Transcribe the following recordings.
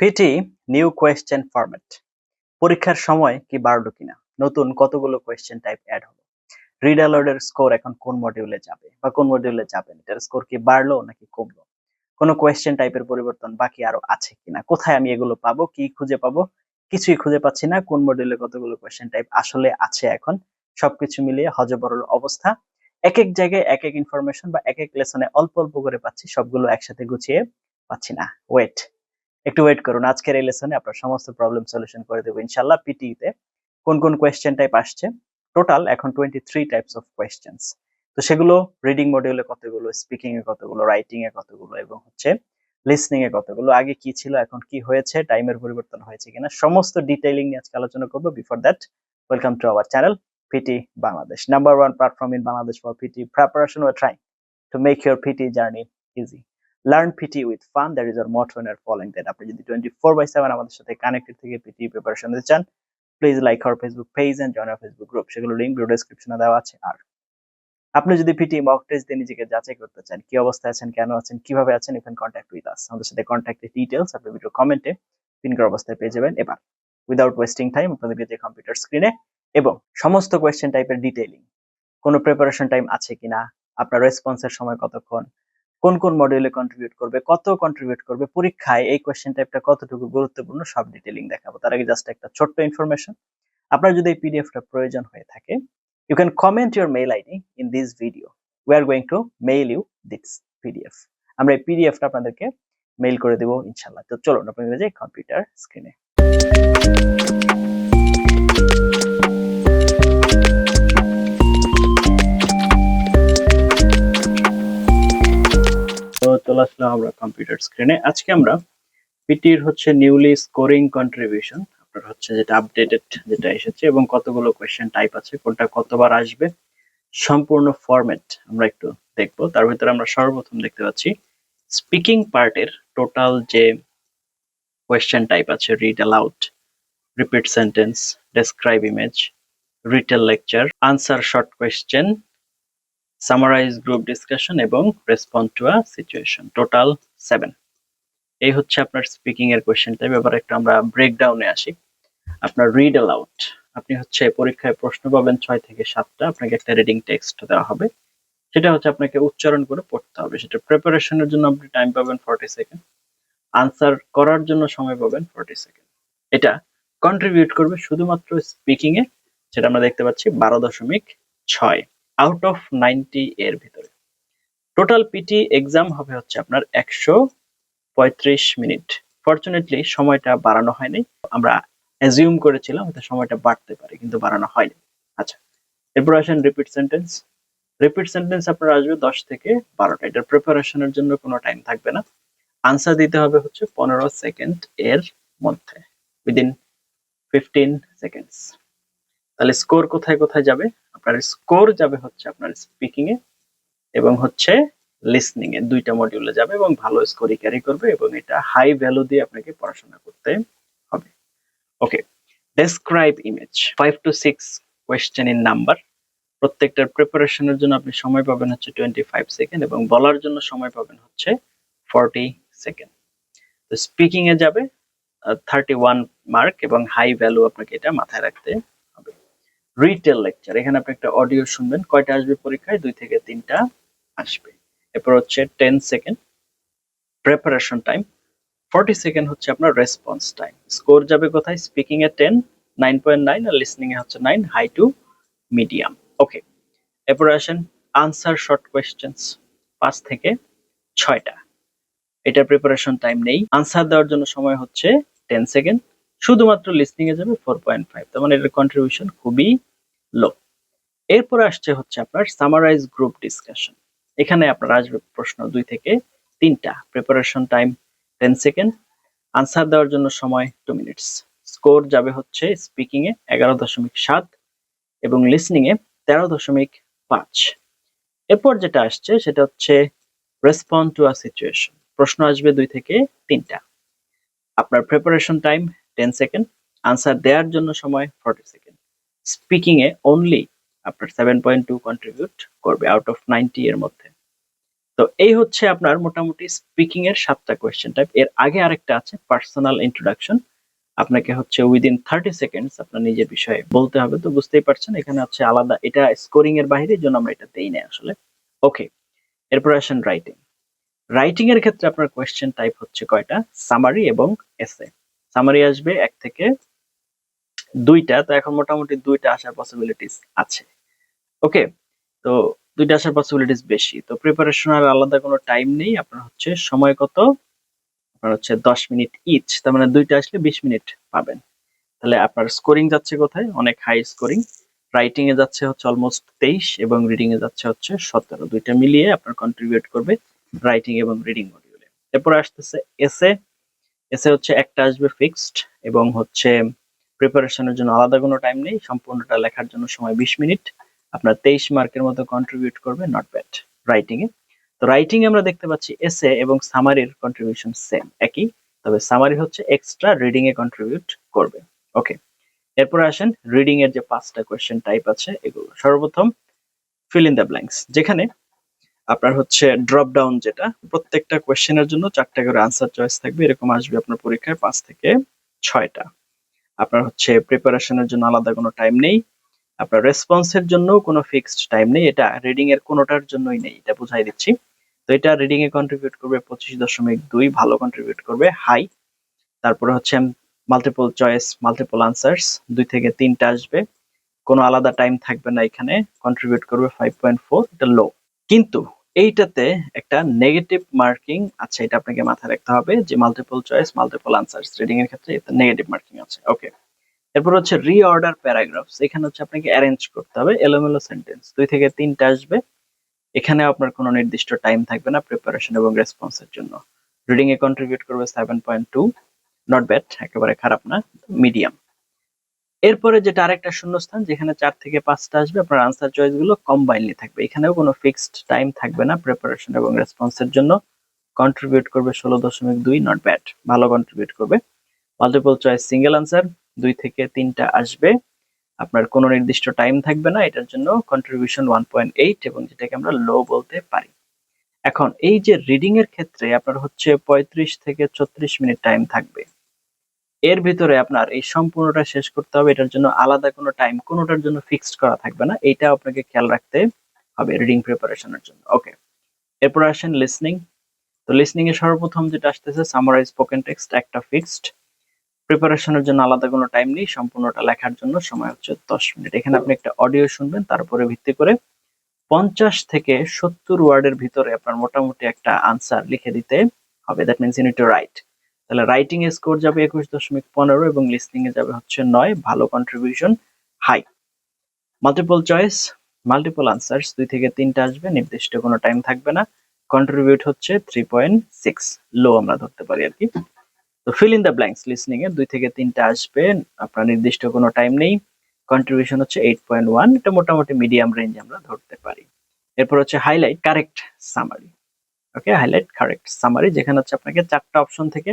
PT new question format পরীক্ষার সময় কি বাড়লো কিনা? নতুন কতগুলো কোয়েশ্চেন টাইপ অ্যাড হলো? রিড অ্যালাউডের স্কোর এখন কোন মডিউলে যাবে? বা কোন মডিউলে যাবে না? এটার স্কোর কি বাড়লো নাকি কমলো? কোনো কোয়েশ্চেন টাইপের পরিবর্তন বাকি আরও আছে কিনা? কোথায় আমি এগুলো পাবো? কি খুঁজে পাবো? কিছুই খুঁজে পাচ্ছি না। কোন মডিউলে কতগুলো কোয়েশ্চেন টাইপ আসলে আছে এখন? সবকিছু মিলিয়ে হজবরল অবস্থা। এক এক জায়গায় এক এক ইনফরমেশন বা এক এক লেসনে অল্প অল্প করে পাচ্ছি। সবগুলো একসাথে গুছিয়ে পাচ্ছি না। ওয়েট একটু ওয়েট করুন, আজকের এই লেসনে আপনার সমস্ত প্রবলেম সলিউশন করে দেবো ইনশাল্লাহ পিটিতে কোন কোন কোয়েশ্চেন টাইপ আসছে টোটাল এখন twenty three types of questions তো সেগুলো রিডিং মডিউলে কতগুলো স্পিকিং এ কতগুলো রাইটিং এ কতগুলো এবং হচ্ছে লিসনিং এ কতগুলো, আগে কি ছিল, এখন কি হয়েছে টাইমের পরিবর্তন হয়েছে কিনা, সমস্ত ডিটেইলিং নিয়ে আজকে আলোচনা করব before that welcome to our channel PT Bangladesh. Number one platform in Bangladesh for PT preparation. We're trying to make your PT journey easy. Learn PT with fun. That is our motto and our following that. আপনি যদি 24 by 7 আমাদের সাথে connected থেকে PT preparation দিতে চান please like our Facebook page and join our Facebook group সেগুলো link video ডেসক্রিপশনে দেওয়া আছে আর আপনি যদি পিটি মক টেস্ট দিয়ে নিজেকে যাচাই করতে চান, কি অবস্থায় আছেন, কেন আছেন, কীভাবে আছেন you can contact with us আমাদের সাথে কন্ট্যাক্টের ডিটেইলস আপনি ভিডিও কমেন্টে পিন করা অবস্থায় পেয়ে যাবেন এবার উইদাউট ওয়েস্টিং টাইম আপনাদেরকে যে কম্পিউটার স্ক্রিনে এবং সমস্ত কোয়েশ্চেন টাইপের ডিটেইলিং কোনো প্রিপারেশন টাইম আছে কিনা, আপনার রেসপন্সের সময় কতক্ষণ কোন কোন মডিউলে কন্ট্রিবিউট করবে, কত কন্ট্রিবিউট করবে, পরীক্ষায় এই কোয়েশ্চেন টাইপটা কতটুকু গুরুত্বপূর্ণ, সব ডিটেইলিং দেখাবো। তার আগে জাস্ট একটা ছোট্ট ইনফরমেশন আপনার যদি এই পিডিএফটা প্রয়োজন হয়ে থাকে you can comment your mail ID in this video we are going to mail you this PDF আমরা এই পিডিএফটা আপনাদেরকে মেইল করে দেবো ইনশাল্লাহ তো চলুন, আপনাদের যে কম্পিউটার স্ক্রিনে চলে আসলাম আমরা কম্পিউটার স্ক্রিনে আজকে আমরা পিটির হচ্ছে নিউলি স্কোরিং কন্ট্রিবিউশন আপনার হচ্ছে যেটা আপডেটেড যেটা এসেছে এবং কতগুলো কোয়েশ্চেন টাইপ আছে, কোনটা কতবার আসবে, সম্পূর্ণ ফরম্যাট আমরা একটু দেখব। তার ভিতরে আমরা সর্বপ্রথম দেখতে পাচ্ছি স্পিকিং পার্টের টোটাল যে কোয়েশ্চেন টাইপ আছে read aloud repeat sentence describe image retell lecture answer short question summarise group discussion এবং respond to a situation total seven এই হচ্ছে আপনার স্পিকিং এর কোয়েশ্চেন টাইপ এবার একটু আমরা ব্রেকডাউনে আসি। আপনার রিড অ্যালাউড আপনি হচ্ছে পরীক্ষায় প্রশ্ন পাবেন ছয় থেকে সাতটা, আপনাকে একটা রিডিং টেক্সট দেওয়া হবে। সেটা হচ্ছে আপনাকে উচ্চারণ করে পড়তে হবে। সেটা প্রিপারেশনের জন্য আপনি টাইম পাবেন ফর্টি সেকেন্ড আনসার করার জন্য সময় পাবেন ফর্টি সেকেন্ড এটা কন্ট্রিবিউট করবে শুধুমাত্র স্পিকিং এ সেটা আমরা দেখতে পাচ্ছি বারো দশমিক ছয়। আউট অফ নাইনটি এর ভিতরে। টোটাল পিটি এক্সাম হবে হচ্ছে আপনার একশো পঁয়ত্রিশ মিনিট। ফর্চুনেটলি সময়টা বাড়ানো হয়নি। আমরা অ্যাজিউম করেছিলাম হয়তো সময়টা বাড়তে পারে, কিন্তু বাড়ানো হয়নি। আচ্ছা এরপর আসেন রিপিট সেন্টেন্স রিপিট সেন্টেন্স আপনার আসবে দশ থেকে বারোটা। এটার প্রিপারেশনের জন্য কোনো টাইম থাকবে না। আনসার দিতে হবে হচ্ছে পনেরো সেকেন্ড এর মধ্যে উইদিন ফিফটিন সেকেন্ডস তাহলে স্কোর কোথায় কোথায় যাবে? আপনার স্কোর যাবে হচ্ছে আপনার স্পিকিং এ এবং হচ্ছে লিসনিং এ। দুইটা মডিউলে যাবে এবং ভালো স্কোরই ক্যারি করবে এবং এটা হাই ভ্যালু দিয়ে আপনাকে পড়াশোনা করতে হবে। Okay describe image five to six question in number প্রত্যেকটার প্রিপারেশনের জন্য আপনি সময় পাবেন হচ্ছে টোয়েন্টি ফাইভ সেকেন্ড এবং বলার জন্য সময় পাবেন হচ্ছে ফর্টি সেকেন্ড তো স্পিকিং এ যাবে থার্টি ওয়ান মার্ক এবং হাই ভ্যালু আপনাকে এটা মাথায় রাখতে রিটেল লেকচার এখানে আপনি একটা অডিও শুনবেন, কয়টা আসবে পরীক্ষায়? দুই থেকে তিনটা আসবে। এরপর হচ্ছে ten second preparation time forty second হচ্ছে আপনার রেসপন্স টাইম স্কোর যাবে কোথায়? স্পিকিং এ টেন নাইন পয়েন্ট নাইন আর লিসনিং এ হচ্ছে nine high to medium okay এরপর আসেন আনসার শর্ট কোয়েশ্চেন্স পাঁচ থেকে ছয়টা। এটার প্রিপারেশন টাইম নেই। আনসার দেওয়ার জন্য সময় হচ্ছে টেন সেকেন্ড শুধুমাত্র লিসনিং এ যাবে ফোর পয়েন্ট ফাইভ তার মানে এটার কন্ট্রিবিউশন খুবই লো। এরপর আসছে হচ্ছে আপনার সামারাইজ গ্রুপ ডিসকাশন এখানে আপনার আসবে প্রশ্ন দুই থেকে তিনটা। Preparation time ten second answer দেওয়ার জন্য সময় টু মিনিটস স্কোর যাবে হচ্ছে স্পিকিং এ এগারো দশমিক সাত এবং লিসনিং এ তেরো দশমিক পাঁচ। এরপর যেটা আসছে সেটা হচ্ছে রেসপন্ড টু আ সিচুয়েশন প্রশ্ন আসবে দুই থেকে তিনটা। আপনার preparation time ten second answer দেওয়ার জন্য সময় ফর্টি সেকেন্ড স্পিকিং এ অনলি আপনার সেভেন পয়েন্ট টু কন্ট্রিবিউট করবে আউট অফ নাইনটি এর মধ্যে। তো এই হচ্ছে আপনার মোটামুটি স্পিকিং এর সাতটা কোয়েশ্চেন টাইপের আগে আরেকটা আছে পার্সোনাল ইন্ট্রোডাকশন আপনাকে হচ্ছে উইদিন থার্টি সেকেন্ডস আপনার নিজের বিষয়ে বলতে হবে। তো বুঝতেই পারছেন, এখানে হচ্ছে আলাদা, এটা স্কোরিং এর বাইরে জন্য আমরা এটা দেই না আসলে। ওকে এরপর আসেন রাইটিং রাইটিং এর ক্ষেত্রে আপনার কোয়েশ্চেন টাইপ হচ্ছে কয়টা? সামারি এবং এসে সামারি আসবে এক থেকে দুইটা, তো এখন মোটামুটি দুইটা আসার পসিবিলিটিস আছে। ওকে তো দুইটা আসার পসিবিলিটিস বেশি। তো প্রিপারেশন আর আলাদা কোনো টাইম নেই। আপনার হচ্ছে সময় কত? আপনার হচ্ছে দশ মিনিট ইচ তার মানে দুইটা আসলে বিশ মিনিট পাবেন। তাহলে আপনার স্কোরিং যাচ্ছে কোথায়? অনেক হাই স্কোরিং রাইটিং এ যাচ্ছে হচ্ছে অলমোস্ট তেইশ এবং রিডিং এ যাচ্ছে হচ্ছে সতেরো। দুইটা মিলিয়ে আপনার কন্ট্রিবিউট করবে রাইটিং এবং রিডিং মডিউলে এরপর আসতেছে এসে এসে হচ্ছে একটা আসবে ফিক্সড এবং হচ্ছে প্রিপারেশনের জন্য আলাদা কোনো টাইম নেই। সম্পূর্ণটা লেখার জন্য সময় বিশ মিনিট। আপনার তেইশ মার্কের মতো কন্ট্রিবিউট করবে নট ব্যাড রাইটিং এ তো রাইটিং আমরা দেখতে পাচ্ছি এসে এবং সামারির কন্ট্রিবিউশন সেম একই। তবে সামারি হচ্ছে এক্সট্রা রিডিং এ কন্ট্রিবিউট করবে। ওকে এরপর আসেন রিডিং এর যে পাঁচটা কোয়েশ্চেন টাইপ আছে, এগুলো। সর্বপ্রথম ফিল ইন দ্য ব্ল্যাঙ্কস যেখানে আপনার হচ্ছে ড্রপ ডাউন যেটা, প্রত্যেকটা কোয়েশ্চেনের জন্য চারটা করে আনসার চয়েস থাকবে। এরকম আসবে আপনার পরীক্ষায় পাঁচ থেকে ছয়টা। আপনার হচ্ছে প্রিপারেশনের জন্য আলাদা কোনো টাইম নেই। আপনার রেসপন্সের জন্য কোনো ফিক্সড টাইম নেই। এটা রিডিং এর কোনোটার জন্যই নেই, এটা বুঝাই দিচ্ছি। তো এটা রিডিং এ কন্ট্রিবিউট করবে পঁচিশ দশমিক দুই, ভালো কন্ট্রিবিউট করবে হাই তারপরে হচ্ছে মাল্টিপল চয়েস মাল্টিপল আনসার্স দুই থেকে তিনটা আসবে। কোনো আলাদা টাইম থাকবে না এখানে কন্ট্রিবিউট করবে ফাইভ পয়েন্ট ফোর এটা লো কিন্তু এইটাতে একটা নেগেটিভ মার্কিং আছে, এটা আপনাকে মাথায় রাখতে হবে যে multiple choice multiple answers reading এর ক্ষেত্রে এতে নেগেটিভ মার্কিং আছে। ওকে এরপর হচ্ছে রিঅর্ডার প্যারাগ্রাফস এখানে হচ্ছে আপনাকে অ্যারেঞ্জ করতে হবে এলোমেলো সেন্টেন্স দুই থেকে তিনটা আসবে। এখানে আপনার কোনো নির্দিষ্ট টাইম থাকবে না প্রিপারেশন এবং রেসপন্সের জন্য। রিডিং এ কন্ট্রিবিউট করবে seven point two not bad একেবারে খারাপ না মিডিয়াম এরপরে যেটা আরেকটা শূন্যস্থান, যেখানে চার থেকে পাঁচটা আসবে, আপনার আনসার চয়েসগুলো কম্বাইনলি থাকবে। এখানেও কোনো ফিক্সড টাইম থাকবে না প্রিপারেশন এবং রেসপন্সের জন্য। কন্ট্রিবিউট করবে ষোলো দশমিক দুই নট ব্যাড ভালো কন্ট্রিবিউট করবে। মাল্টিপল চয়েস সিঙ্গেল আনসার দুই থেকে তিনটা আসবে। আপনার কোনো নির্দিষ্ট টাইম থাকবে না, এটার জন্য কন্ট্রিবিউশন ওয়ান পয়েন্ট এইট এবং যেটাকে আমরা লো বলতে পারি। এখন এই যে রিডিং এর ক্ষেত্রে আপনার হচ্ছে পঁয়ত্রিশ থেকে ছত্রিশ মিনিট টাইম থাকবে। এর ভিতরে আপনার এই সম্পূর্ণটা শেষ করতে হবে। এটার জন্য আলাদা কোনো টাইম কোনোটার জন্য ফিক্সড করা থাকবে না। এটা আপনাকে খেয়াল রাখতে হবে রিডিং প্রিপারেশনের জন্য। ওকে এরপর আসেন লিসনিং তো লিসনিং এ সর্বপ্রথম যেটা আসতেছে সামারাইজ স্পোকেন টেক্সট একটা ফিক্সড প্রিপারেশনের জন্য আলাদা কোনো টাইম নেই, সম্পূর্ণটা লেখার জন্য সময় হচ্ছে দশ মিনিট। এখানে আপনি একটা অডিও শুনবেন, তারপরে ভিত্তি করে পঞ্চাশ থেকে সত্তর ওয়ার্ডের ভিতরে আপনার মোটামুটি একটা আনসার লিখে দিতে হবে। দ্যাট মিনস ইউনিট রাইট তাহলে রাইটিং এর স্কোর যাবে একুশ দশমিক পনেরো এবং লিসনিং এ যাবে হচ্ছে নয়। ভালো contribution high multiple choice multiple answers দুই থেকে তিনটা আসবে, নির্দিষ্ট কোনো টাইম থাকবে না। কন্ট্রিবিউট হচ্ছে থ্রি পয়েন্ট সিক্স লো আমরা ধরতে পারি আর কি। তো fill in the blanks listening এর দুই থেকে তিনটা আসবে, আপনার নির্দিষ্ট কোনো টাইম নেই। কন্ট্রিবিউশন হচ্ছে এইট পয়েন্ট ওয়ান এটা মোটামুটি মিডিয়াম রেঞ্জ আমরা ধরতে পারি। এরপর হচ্ছে highlight correct summary okay highlight correct summary যেখানে হচ্ছে আপনাকে চারটা অপশন থেকে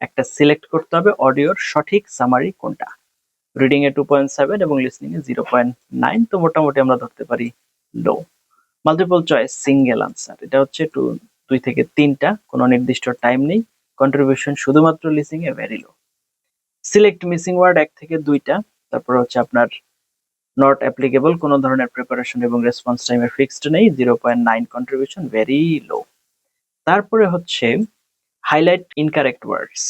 একটা সিলেক্ট করতে হবে অডিওর সঠিক সামারি কোনটা। রিডিং এ টু পয়েন্ট সেভেন এবং লিসনিং এ জিরো পয়েন্ট নাইন তো মোটামুটি আমরা ধরতে পারি low multiple choice single answer এটা হচ্ছে টু দুই থেকে তিনটা, কোনো নির্দিষ্ট টাইম নেই। কন্ট্রিবিউশন শুধুমাত্র লিসিং এ very low select missing word এক থেকে দুইটা, তারপর হচ্ছে আপনার নট অ্যাপ্লিকেবল কোনো ধরনের প্রিপারেশন এবং রেসপন্স টাইমের ফিক্সড নেই zero point nine contribution very low তারপরে হচ্ছে হাইলাইট ইনকারেক্ট ওয়ার্ডস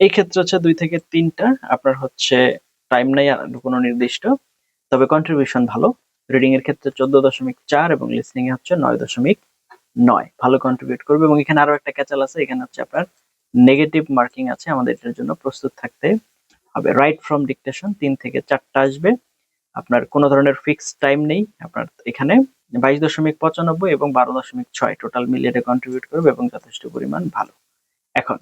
এই ক্ষেত্রে হচ্ছে দুই থেকে তিনটা, আপনার হচ্ছে টাইম নাই কোনো নির্দিষ্ট। তবে কন্ট্রিবিউশন ভালো। রিডিং এর ক্ষেত্রে চোদ্দ দশমিক চার এবং লিসনিং এ হচ্ছে নয় দশমিক নয়। ভালো কন্ট্রিবিউট করবে এবং এখানে আরও একটা ক্যাচাল আছে, এখানে হচ্ছে আপনার নেগেটিভ মার্কিং আছে, আমাদের এটার জন্য প্রস্তুত থাকতে হবে। রাইট ফ্রম ডিকটেশন তিন থেকে চারটা আসবে। আপনার কোনো ধরনের ফিক্সড টাইম নেই, আপনার এখানে বাইশ দশমিক পঁচানব্বই এবং বারো দশমিক ছয় টোটাল মিলিয়ে কন্ট্রিবিউট করবে এবং যথেষ্ট পরিমাণ ভালো। এখন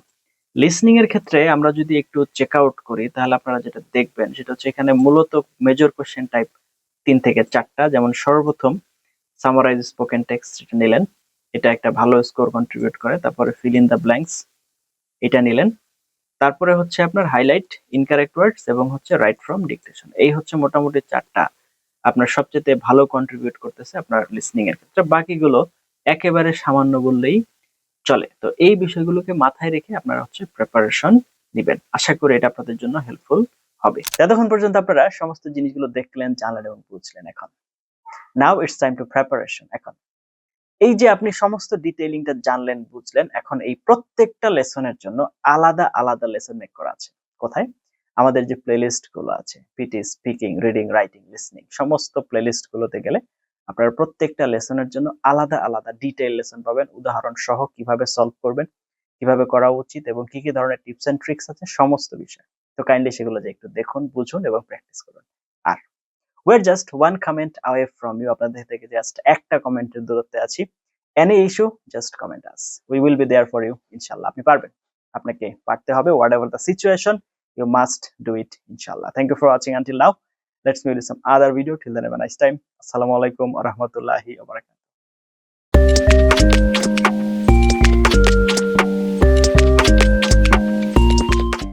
লিসনিং এর ক্ষেত্রে আমরা যদি একটু চেক আউট করি, তাহলে আপনারা যেটা দেখবেন, সেটা হচ্ছে এখানে মূলত মেজর কোশ্চেন টাইপ তিন থেকে চারটা, যেমন সর্বপ্রথম সামারাইজ স্পোকেন টেক্সট নিলেন, এটা একটা ভালো স্কোর কন্ট্রিবিউট করে, তারপরে ফিল ইন দ্য ব্ল্যাঙ্কস এটা নিলেন, তারপরে হচ্ছে আপনার হাইলাইট ইনকারেক্ট ওয়ার্ডস এবং হচ্ছে রাইট ফ্রম ডিকটেশন এই হচ্ছে মোটামুটি চারটা, আপনার সবচেয়ে ভালো কন্ট্রিবিউট করতেছে আপনার লিসনিং এর ক্ষেত্রে, বাকিগুলো একেবারে সামান্য বললেই চলে। তো এই বিষয়গুলোকে মাথায় রেখে আপনারা হচ্ছে প্রিপারেশন দিবেন আশা করি এটা আপনাদের জন্য হেল্পফুল হবে। এতক্ষণ পর্যন্ত আপনারা সমস্ত জিনিসগুলো দেখলেন, জানলেন এবং বুঝলেন এখন। Now it's time to preparation এখন। এই যে আপনি সমস্ত ডিটেইলিংটা জানলেন, বুঝলেন, এখন এই প্রত্যেকটা লেসনের জন্য আলাদা আলাদা লেসন মেক করা আছে। কোথায়? আমাদের যে প্লেলিস্টগুলো আছে PT speaking reading writing listening সমস্ত প্লেলিস্ট গুলোতে গেলে আপনারা প্রত্যেকটা লেসনের জন্য আলাদা আলাদা ডিটেইল লেসন পাবেন। উদাহরণ সহ কীভাবে সলভ করবেন, কীভাবে করা উচিত এবং কি কি ধরনের টিপস এন্ড ট্রিক্স আছে, সমস্ত বিষয়। তো কাইন্ডলি সেগুলো যে একটু দেখুন, বুঝুন এবং প্র্যাকটিস করুন। আর we're just one comment away from you আপনাদের থেকে জাস্ট একটা কমেন্টের দূরত্বে আছি। Any issue just comment us we will be there for you ইনশাল্লাহ। আপনি পারবেন। আপনাকে পারতে হবে। Whatever the situation you must do it inshallah thank you for watching until now let's meet with some other video. Till then have a nice time. Assalamu alaikum wa rahmatullahi wa barakatuh